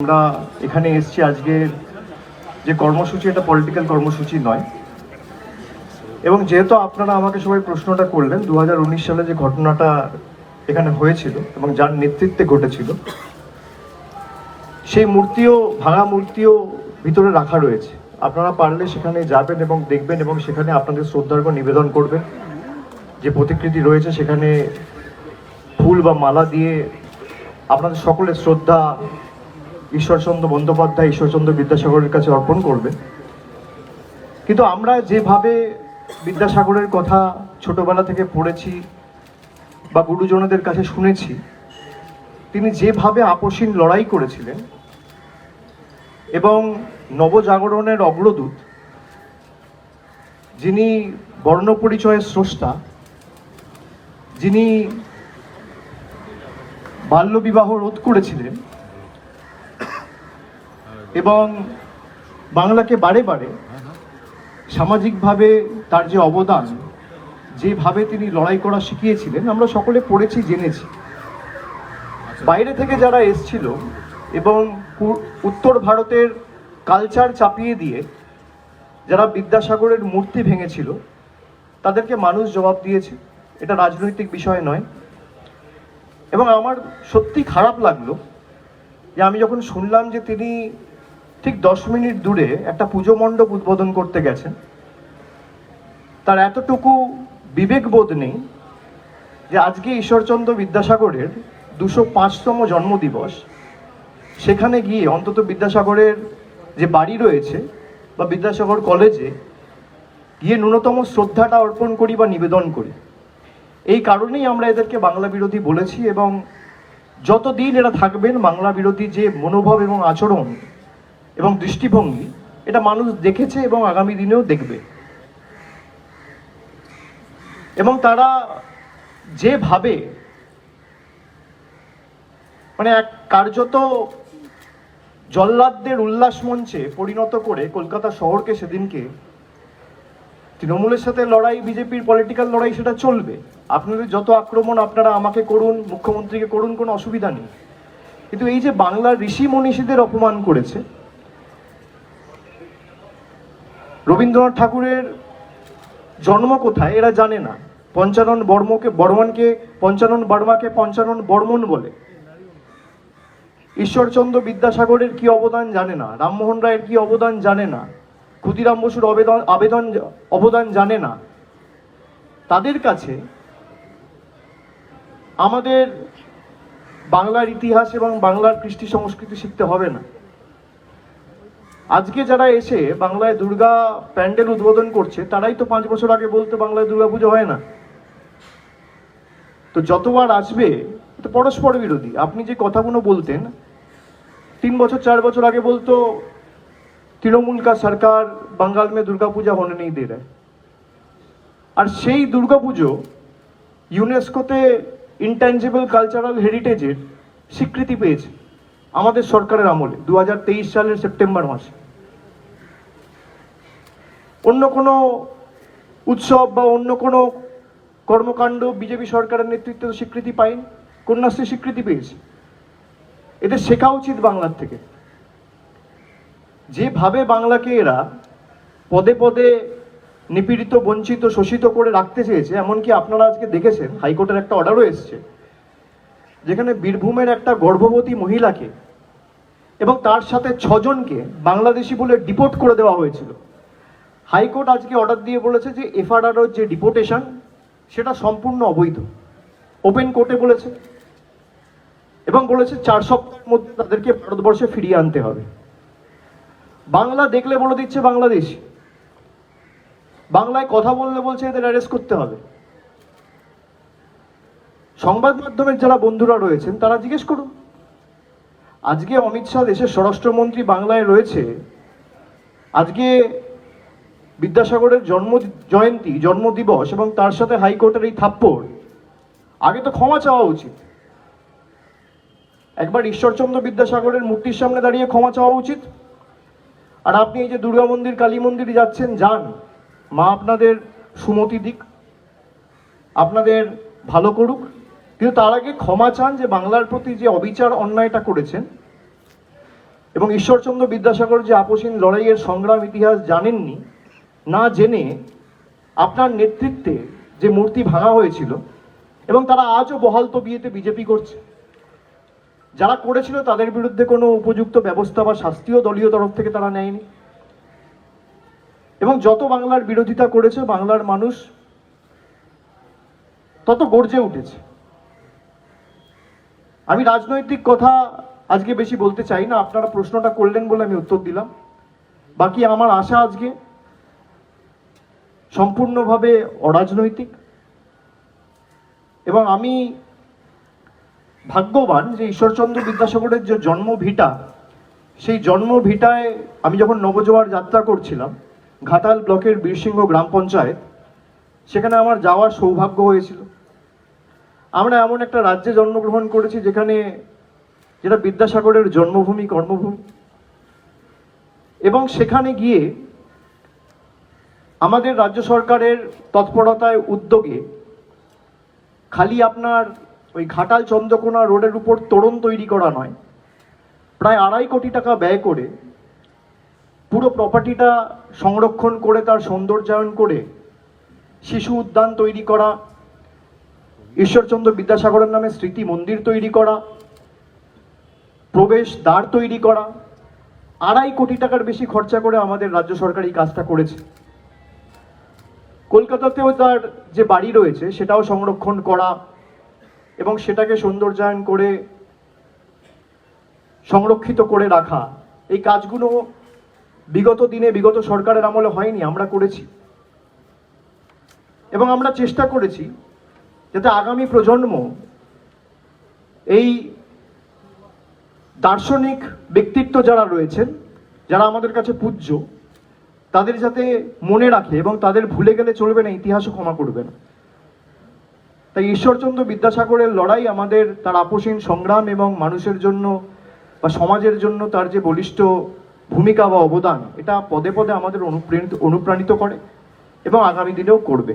আমরা এখানে এসেছি আজকে যে কর্মসূচি, এটা পলিটিক্যাল কর্মসূচি নয়। এবং যেহেতু আপনারা আমাকে সবাই প্রশ্নটা করলেন, দুহাজার উনিশ সালে যে ঘটনাটা এখানে হয়েছিল এবং যার নেতৃত্বে ঘটেছিল, সেই মূর্তিও, ভাঙা মূর্তিও ভিতরে রাখা রয়েছে। আপনারা পারলে সেখানে যাবেন এবং দেখবেন এবং সেখানে আপনাদের শ্রদ্ধার্ঘ নিবেদন করবেন। যে প্রতিকৃতি রয়েছে, সেখানে ফুল বা মালা দিয়ে আপনাদের সকলের শ্রদ্ধা ঈশ্বরচন্দ্র বন্দ্যোপাধ্যায় ঈশ্বরচন্দ্র বিদ্যাসাগরের কাছে অর্পণ করবে। কিন্তু আমরা যেভাবে বিদ্যাসাগরের কথা ছোটবেলা থেকে পড়েছি বা গুরুজনদের কাছে শুনেছি, তিনি যেভাবে আপসীন লড়াই করেছিলেন এবং নবজাগরণের অগ্রদূত, যিনি বর্ণপরিচয়ের স্রষ্টা, যিনি বাল্যবিবাহ রোধ করেছিলেন এবং বাংলাকে বারে বারে সামাজিকভাবে তার যে অবদান, যেভাবে তিনি লড়াই করা শিখিয়েছিলেন, আমরা সকলে পড়েছি, জেনেছি। বাইরে থেকে যারা এসছিল এবং উত্তর ভারতের কালচার চাপিয়ে দিয়ে যারা বিদ্যাসাগরের মূর্তি ভেঙেছিল, তাদেরকে মানুষ জবাব দিয়েছে। এটা রাজনৈতিক বিষয় নয়। এবং আমার সত্যি খারাপ লাগল যে আমি যখন শুনলাম যে তিনি ঠিক দশ মিনিট দূরে একটা পুজো মণ্ডপ উদ্বোধন করতে গেছেন। তার এতটুকু বিবেকবোধ নেই যে আজকে ঈশ্বরচন্দ্র বিদ্যাসাগরের দুশো পাঁচতম জন্মদিবস। সেখানে গিয়ে অন্তত বিদ্যাসাগরের যে বাড়ি রয়েছে বা বিদ্যাসাগর কলেজে গিয়ে ন্যূনতম শ্রদ্ধাটা অর্পণ করি বা নিবেদন করি। এই কারণেই আমরা এদেরকে বাংলা বিরোধী বলেছি এবং যতদিন এরা থাকবেন বাংলা বিরোধী যে মনোভাব এবং আচরণ এবং দৃষ্টিভঙ্গি, এটা মানুষ দেখেছে এবং আগামী দিনেও দেখবে। এবং তারা যেভাবে মানে এক কার্যত জল্লাদদের উল্লাস মঞ্চে পরিণত করে কলকাতা শহরকে সেদিনকে, তৃণমূলের সাথে লড়াই, বিজেপির পলিটিক্যাল লড়াই সেটা চলবে। আপনাদের যত আক্রমণ আপনারা আমাকে করুন, মুখ্যমন্ত্রীকে করুন, কোনো অসুবিধা নেই। কিন্তু এই যে বাংলার ঋষি মনীষীদের অপমান করেছে রবীন্দ্রনাথ ঠাকুরের জন্ম কোথায় এরা জানে না। পঞ্চানন বর্মকে বর্মনকে পঞ্চানন বর্মাকে পঞ্চানন বর্মন বলে। ঈশ্বরচন্দ্র বিদ্যাসাগরের কি অবদান জানে না। রামমোহন রায়ের কি অবদান জানে না। ক্ষুদিরাম বসুর আবেদন আবেদন অবদান জানে না। তাদের কাছে আমাদের বাংলার ইতিহাস এবং বাংলার কৃষ্টি সংস্কৃতি শিখতে হবে না। আজকে যারা এসে বাংলায় দুর্গা প্যান্ডেল উদ্বোধন করছে, তারাই তো পাঁচ বছর আগে বলতো বাংলায় দুর্গা পুজো হয় না। তো যতবার আসবে তো পরস্পর বিরোধী। আপনি যে কথাগুলো বলতেন, তিন বছর, চার বছর আগে বলতো, তৃণমূল কা সরকার বাঙ্গাল মে দুর্গা হনে নেই দে আর সেই দুর্গা পুজো ইউনেস্কোতে ইনট্যাঞ্জেবল কালচারাল হেরিটেজের স্বীকৃতি পেয়েছে। আমাদের সরকারের আমলে দু হাজার তেইশ সালের সেপ্টেম্বর মাসে। অন্য কোনো উৎসব বা অন্য কোনো কর্মকাণ্ড বিজেপি সরকারের নেতৃত্বে স্বীকৃতি পায়নি, কন্যাশ্রী স্বীকৃতি পেয়েছে। এদের শেখা উচিত বাংলার থেকে। যেভাবে বাংলাকে এরা পদে পদে নিপীড়িত, বঞ্চিত, শোষিত করে রাখতে চেয়েছে, এমনকি আপনারা আজকে দেখেছেন, হাইকোর্টের একটা অর্ডারও এসছে। যেখানে বীরভূমের একটা গর্ভবতী মহিলাকে এবং তার সাথে ছজনকে বাংলাদেশি বলে ডিপোর্ট করে দেওয়া হয়েছিল। হাইকোর্ট আজকে অর্ডার দিয়ে বলেছে যে এফআরআর যে ডিপোর্টেশন, সেটা সম্পূর্ণ অবৈধ। ওপেন কোর্টে বলেছে। এবং বলেছে চার সপ্তাহের মধ্যে তাদেরকে ভারতবর্ষে ফিরিয়ে আনতে হবে। বাংলা দেখলে বলে দিচ্ছে বাংলাদেশ। বাংলায় কথা বললে বলছে এদের অ্যারেস্ট করতে হবে। সংবাদ মাধ্যমের যারা বন্ধুরা রয়েছেন, তারা জিজ্ঞেস করুন। আজকে অমিত শাহ দেশের স্বরাষ্ট্রমন্ত্রী বাংলায় রয়েছে। আজকে বিদ্যাসাগরের জন্ম জয়ন্তী, জন্মদিবস এবং তার সাথে হাইকোর্টের এই থাপ্পড়। আগে তো ক্ষমা চাওয়া উচিত। একবার ঈশ্বরচন্দ্র বিদ্যাসাগরের মূর্তির সামনে দাঁড়িয়ে ক্ষমা চাওয়া উচিত। আর আপনি এই যে দুর্গা মন্দির, কালী মন্দিরে যাচ্ছেন, যান। মা আপনাদের সুমতি দিক। আপনাদের ভালো করুক। কিন্তু তার আগে ক্ষমা চান যে বাংলার প্রতি যে অবিচার, অন্যায়টা করেছেন। এবং ঈশ্বরচন্দ্র বিদ্যাসাগর যে আপসীন লড়াইয়ের সংগ্রাম ইতিহাস জানেননি, না জেনে আপনার নেতৃত্বে যে মূর্তি ভাঙা হয়েছিল, এবং তারা আজও বহাল বিয়েতে বিজেপি করছে। যারা করেছিল তাদের বিরুদ্ধে কোনো উপযুক্ত ব্যবস্থা বা শাস্তিও দলীয় তরফ থেকে তারা নেয়নি। এবং যত বাংলার বিরোধিতা করেছে, বাংলার মানুষ তত গর্জে উঠেছে। আমি রাজনৈতিক কথা আজকে বেশি বলতে চাই না। আপনারা প্রশ্নটা করলেন বলে আমি উত্তর দিলাম। বাকি আমার আশা আজকে সম্পূর্ণভাবে অরাজনৈতিক। এবং আমি ভাগ্যবান যে ঈশ্বরচন্দ্র বিদ্যাসাগরের যে জন্ম ভিটা, সেই জন্ম ভিটায় আমি যখন নবজোয়ার যাত্রা করছিলাম, ঘাটাল ব্লকের বীরসিংহ গ্রাম পঞ্চায়েত, সেখানে আমার যাওয়ার সৌভাগ্য হয়েছিল। আমরা এমন একটা রাজ্যে জন্মগ্রহণ করেছি যেখানে যেটা বিদ্যাসাগরের জন্মভূমি, কর্মভূমি। এবং সেখানে গিয়ে আমাদের রাজ্য সরকারের তৎপরতায় উদ্যোগে খালি আপনার ওই ঘাটাল চন্দ্রকোনা রোডের উপর তোরণ তৈরি করা নয়, প্রায় আড়াই কোটি টাকা ব্যয় করে পুরো প্রপার্টিটা সংরক্ষণ করে, তার সৌন্দর্যায়ন করে শিশু উদ্যান তৈরি করা ঈশ্বরচন্দ্র বিদ্যাসাগরের নামে স্মৃতি মন্দির তৈরি করা, প্রবেশ দ্বার তৈরি করা, আড়াই কোটি টাকার বেশি খরচা করে আমাদের রাজ্য সরকার এই কাজটা করেছে। কলকাতাতেও তার যে বাড়ি রয়েছে, সেটাও সংরক্ষণ করা এবং সেটাকে সৌন্দর্যায়ন করে সংরক্ষিত করে রাখা। এই কাজগুলো বিগত দিনে বিগত সরকারের আমলে হয়নি, আমরা করেছি। এবং আমরা চেষ্টা করেছি যাতে আগামী প্রজন্ম এই দার্শনিক ব্যক্তিত্ব যারা রয়েছেন, যারা আমাদের কাছে পূজ্য, তাদের যাতে মনে রাখে এবং তাদের ভুলে গেলে চলবে না, ইতিহাসও ক্ষমা করবে না তাই ঈশ্বরচন্দ্র বিদ্যাসাগরের লড়াই আমাদের তার আপসীন সংগ্রাম এবং মানুষের জন্য বা সমাজের জন্য তার যে বলিষ্ঠ ভূমিকা বা অবদান, এটা পদে পদে আমাদের অনুপ্রাণিত অনুপ্রাণিত করে এবং আগামী দিনেও করবে।